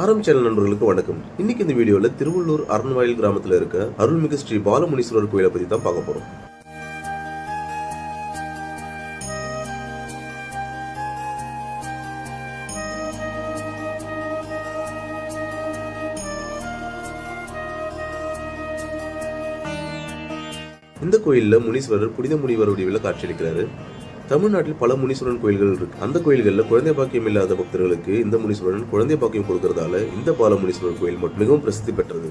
ஆரம் சேனல் நண்பர்களுக்கு வணக்கம். இன்னைக்கு இந்த வீடியோல திருவள்ளூர் அரண்வாயில் கிராமத்துல இருக்க அருள்மிகு ஸ்ரீ பாலமுனீஸ்வரர் கோயிலை பத்தி தான் பார்க்க போறோம். இந்த கோயில்ல முனீஸ்வரர் புனித முனிவர் வடிவில் காட்சியளிக்கிறாரு தமிழ்நாட்டில் பல முனீஸ்வரன் கோயில்கள் இருக்கு. அந்த கோயில்களில் குழந்தை பாக்கியம் இல்லாத பக்தர்களுக்கு இந்த முனீஸ்வரன் குழந்தை பாக்கியம் கொடுக்கறதால இந்த பால முனீஸ்வரர் கோயில் மட்டும் மிகவும் பிரசித்தி பெற்றது.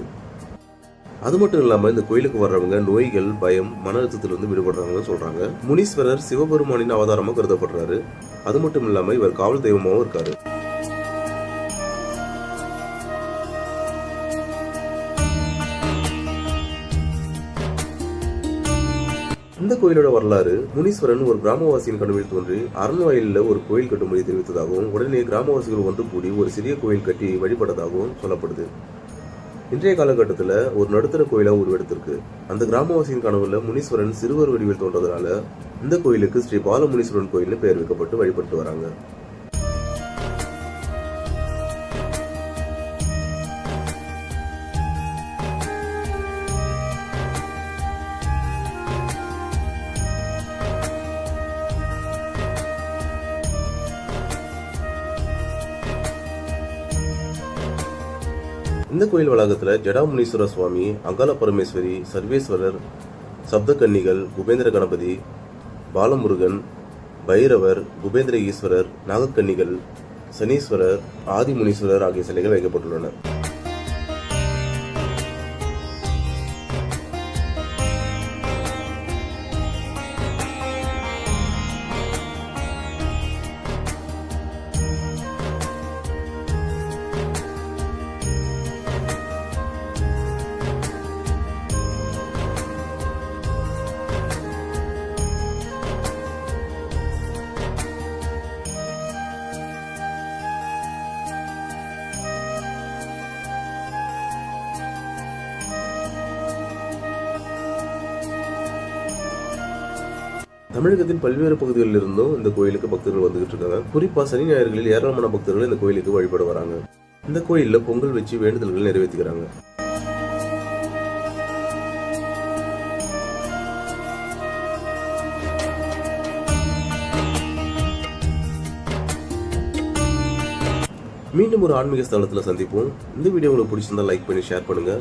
அது மட்டும் இல்லாமல் இந்த கோயிலுக்கு வர்றவங்க நோய்கள் பயம் மன அழுத்தத்திலிருந்து விடுபடுறாங்கன்னு சொல்றாங்க. முனீஸ்வரர் சிவபெருமானின் அவதாரமாக கருதப்படுறாரு. அது மட்டும் இல்லாமல் இவர் காவல் தெய்வமாகவும் இருக்காரு. இந்த கோயிலோட வரலாறு முனீஸ்வரன் ஒரு கிராமவாசியின் கனவில் தோன்றி அரண்வாயிலில் ஒரு கோயில் கட்டும்படி தெரிவித்ததாகவும் உடனே கிராமவாசிகள் ஒன்று கூடி ஒரு சிறிய கோயில் கட்டி வழிபட்டதாகவும் சொல்லப்படுது. இன்றைய காலகட்டத்தில் ஒரு நடுத்தர கோயிலாக உருவெடுத்திருக்கு. அந்த கிராமவாசியின் கனவுல முனீஸ்வரன் சிறுவர் வடிவில் தோன்றதுனால இந்த கோயிலுக்கு ஸ்ரீ பாலமுனீஸ்வரன் கோயில்னு பெயர் வைக்கப்பட்டு வழிபட்டு வராங்க. இந்த கோயில் வளாகத்தில் ஜடாமுனீஸ்வர சுவாமி அங்கால பரமேஸ்வரி சர்வேஸ்வரர் சப்தகன்னிகள் குபேந்திர கணபதி பாலமுருகன் பைரவர் குபேந்திர ஈஸ்வரர் நாகக்கன்னிகள் சனீஸ்வரர் ஆதிமுனீஸ்வரர் ஆகிய சிலைகள் வைக்கப்பட்டுள்ளன. தமிழகத்தின் பல்வேறு பகுதிகளில் இருந்தும் இந்த கோயிலுக்கு பக்தர்கள் வந்துகிட்டு இருக்காங்க. குறிப்பா சனி ஞாயிறுகளில் ஏராளமான பக்தர்கள் இந்த கோயிலுக்கு வழிபட வராங்க. இந்த கோயில்ல பொங்கல் வச்சு வேண்டுதல்கள் நிறைவேற்றிக்கிறாங்க மீண்டும் ஒரு ஆன்மீக ஸ்தலத்தில் சந்திப்போம். இந்த வீடியோ உங்களுக்கு பிடிச்சிருந்தா லைக் பண்ணி ஷேர் பண்ணுங்க.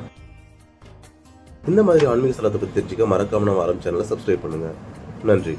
இந்த மாதிரி ஆன்மீக ஸ்தலத்தை பற்றி தெரிஞ்சுக்க மறக்காம நம்ம ஆரம்ப சேனலை சப்ஸ்கிரைப் பண்ணுங்க. நன்றி.